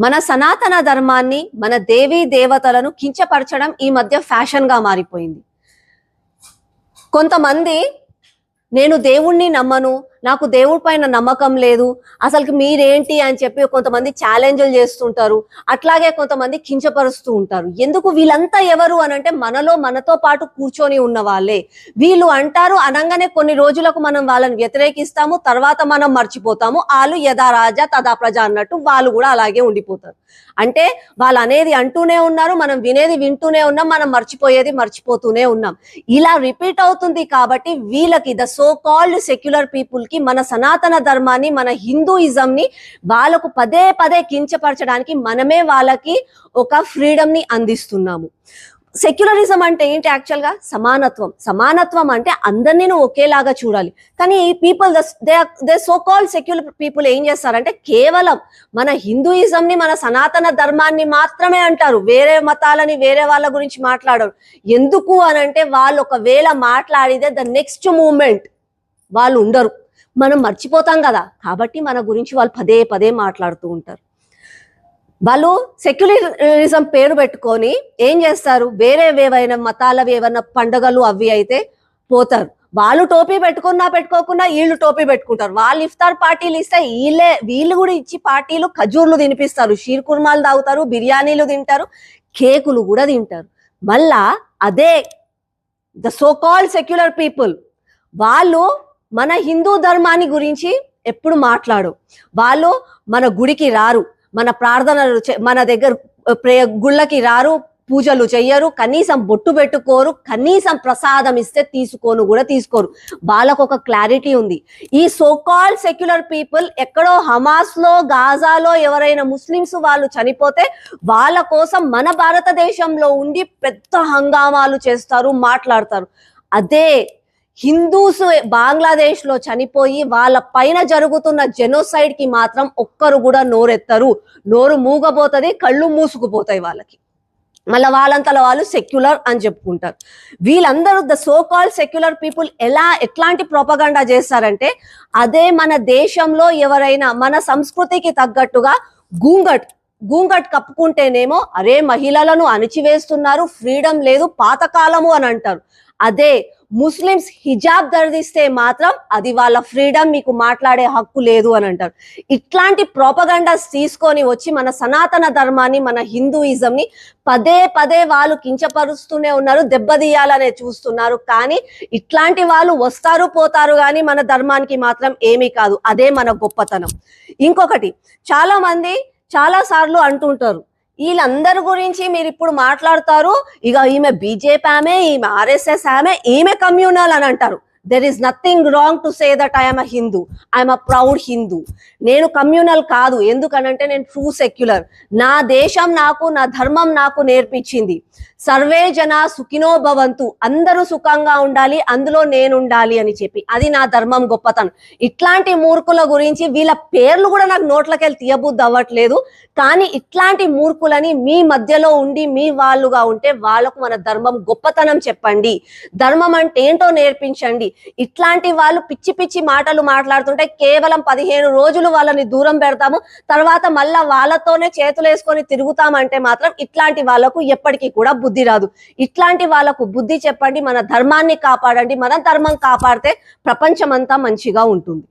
మన సనాతన ధర్మాన్ని మన దేవీ దేవతలను కించపరచడం ఈ మధ్య ఫ్యాషన్గా మారిపోయింది. కొంతమంది నేను దేవుణ్ణి నమ్మను నాకు దేవుడి పైన నమ్మకం లేదు. అసలుకి మీరేంటి అని చెప్పి కొంతమంది ఛాలెంజ్లు చేస్తుంటారు. అట్లాగే కొంతమంది కించపరుస్తూ ఉంటారు. ఎందుకు వీళ్ళంతా ఎవరు అని అంటే మనలో మనతో పాటు కూర్చొని ఉన్న వాళ్ళే. వీళ్ళు అంటారు అనగానే కొన్ని రోజులకు మనం వాళ్ళని వ్యతిరేకిస్తాము తర్వాత మనం మర్చిపోతాము. వాళ్ళు యథా రాజా తదా ప్రజ అన్నట్టు వాళ్ళు కూడా అలాగే ఉండిపోతారు. అంటే వాళ్ళు అనేది అంటూనే ఉన్నారు మనం వినేది వింటూనే ఉన్నాం మనం మర్చిపోయేది మర్చిపోతూనే ఉన్నాం. ఇలా రిపీట్ అవుతుంది కాబట్టి వీళ్ళకి ద సో కాల్డ్ సెక్యులర్ పీపుల్కి మన సనాతన ధర్మాన్ని మన హిందూయిజం ని వాళ్ళకు పదే పదే కించపరచడానికి మనమే వాళ్ళకి ఒక ఫ్రీడమ్ని అందిస్తున్నాము. సెక్యులరిజం అంటే ఏంటి యాక్చువల్గా సమానత్వం. సమానత్వం అంటే అందరినీ నువ్వు ఒకేలాగా చూడాలి. కానీ ఈ people they they so call secular people ఏం చేస్తారంటే కేవలం మన హిందూయిజంని మన సనాతన ధర్మాన్ని మాత్రమే అంటారు. వేరే మతాలని వేరే వాళ్ళ గురించి మాట్లాడరు. ఎందుకు అని అంటే వాళ్ళు ఒకవేళ మాట్లాడితే ద నెక్స్ట్ మూమెంట్ వాళ్ళు ఉండరు. మనం మర్చిపోతాం కదా. కాబట్టి మన గురించి వాళ్ళు పదే పదే మాట్లాడుతూ ఉంటారు. వాళ్ళు సెక్యులరిజం పేరు పెట్టుకొని ఏం చేస్తారు? వేరే ఏవైనా మతాలవి ఏమైనా పండగలు అవి అయితే పోతారు. వాళ్ళు టోపీ పెట్టుకున్నా పెట్టుకోకుండా వీళ్ళు టోపీ పెట్టుకుంటారు. వాళ్ళు ఇఫ్తార్ పార్టీలు ఇస్తే వీళ్ళే వీళ్ళు కూడా ఇచ్చి పార్టీలు ఖజూర్లు తినిపిస్తారు. షీర్ కుర్మాలు తాగుతారు బిర్యానీలు తింటారు కేకులు కూడా తింటారు. మళ్ళా అదే the so call secular people వాళ్ళు మన హిందూ ధర్మాన్ని గురించి ఎప్పుడు మాట్లాడు. వాళ్ళు మన గుడికి రారు. మన ప్రార్థనలు మన దగ్గర ప్రే గుళ్ళకి రారు పూజలు చెయ్యరు కనీసం బొట్టు పెట్టుకోరు కనీసం ప్రసాదం ఇస్తే తీసుకోను కూడా తీసుకోరు. వాళ్ళకు ఒక క్లారిటీ ఉంది. ఈ సోకాల్ సెక్యులర్ పీపుల్ ఎక్కడో హమాస్లో గాజాలో ఎవరైనా ముస్లిమ్స్ వాళ్ళు చనిపోతే వాళ్ళ కోసం మన భారతదేశంలో ఉండి పెద్ద హంగామాలు చేస్తారు మాట్లాడతారు. అదే హిందూస్ బంగ్లాదేశ్లో చనిపోయి వాళ్ళ పైన జరుగుతున్న జెనోసైడ్కి మాత్రం ఒక్కరు కూడా నోరెత్తరు. నోరు మూగబోతుంది కళ్ళు మూసుకుపోతాయి వాళ్ళకి. మళ్ళీ వాళ్ళంతలో వాళ్ళు సెక్యులర్ అని చెప్పుకుంటారు. వీళ్ళందరూ the so call secular people ఎలా ఎట్లాంటి ప్రొపగండా చేస్తారంటే అదే మన దేశంలో ఎవరైనా మన సంస్కృతికి తగ్గట్టుగా గూంగట్ గూంగట్ కప్పుకుంటేనేమో అరే మహిళలను అణిచివేస్తున్నారు ఫ్రీడమ్ లేదు పాతకాలము అని అంటారు. అదే ముస్లిమ్స్ హిజాబ్ ధరిస్తే మాత్రం అది వాళ్ళ ఫ్రీడమ్ మీకు మాట్లాడే హక్కు లేదు అని అంటారు. ఇట్లాంటి ప్రోపగండాస్ తీసుకొని వచ్చి మన సనాతన ధర్మాన్ని మన హిందూయిజంని పదే పదే వాళ్ళు కించపరుస్తూనే ఉన్నారు దెబ్బతీయాలనే చూస్తున్నారు. కానీ ఇట్లాంటి వాళ్ళు వస్తారు పోతారు కానీ మన ధర్మానికి మాత్రం ఏమీ కాదు. అదే మన గొప్పతనం. ఇంకొకటి చాలా మంది చాలా సార్లు అంటుంటారు వీళ్ళందరి గురించి మీరు ఇప్పుడు మాట్లాడతారు. ఇక ఈమె బీజేపీ ఆమె ఈమె ఆర్ఎస్ఎస్ ఆమె ఈమె కమ్యూనల్ అని అంటారు. There is nothing wrong to say that I'm a Hindu I'm a proud Hindu నేను కమ్యూనల్ కాదు. ఎందుకనంటే నేను ట్రూ సెక్యులర్ నా దేశం నాకు నా ధర్మం నాకు నేర్పించింది. సర్వే జన సుఖినో భవంతు. అందరూ సుఖంగా ఉండాలి అందులో నేను ఉండాలి అని చెప్పి. అది నా ధర్మం గొప్పతనం. ఇట్లాంటి మూర్ఖుల గురించి వీళ్ళ పేర్లు కూడా నాకు నోట్లకెళ్ళి తీయబుద్ధి అవ్వట్లేదు. కానీ ఇట్లాంటి మూర్ఖులని మీ మధ్యలో ఉండి మీ వాళ్ళుగా ఉంటే వాళ్ళకు మన ధర్మం గొప్పతనం చెప్పండి. ధర్మం అంటే ఏంటో నేర్పించండి. ఇట్లాంటి వాళ్ళు పిచ్చి పిచ్చి మాటలు మాట్లాడుతుంటే కేవలం పదిహేను రోజులు వాళ్ళని దూరం పెడతాము తర్వాత మళ్ళా వాళ్ళతోనే చేతులు వేసుకొని తిరుగుతామంటే మాత్రం ఇట్లాంటి వాళ్ళకు ఎప్పటికీ కూడా బుద్ధి రాదు. ఇట్లాంటి వాళ్ళకు బుద్ధి చెప్పండి మన ధర్మాన్ని కాపాడండి మన ధర్మం కాపాడితే ప్రపంచమంతా మంచిగా ఉంటుంది.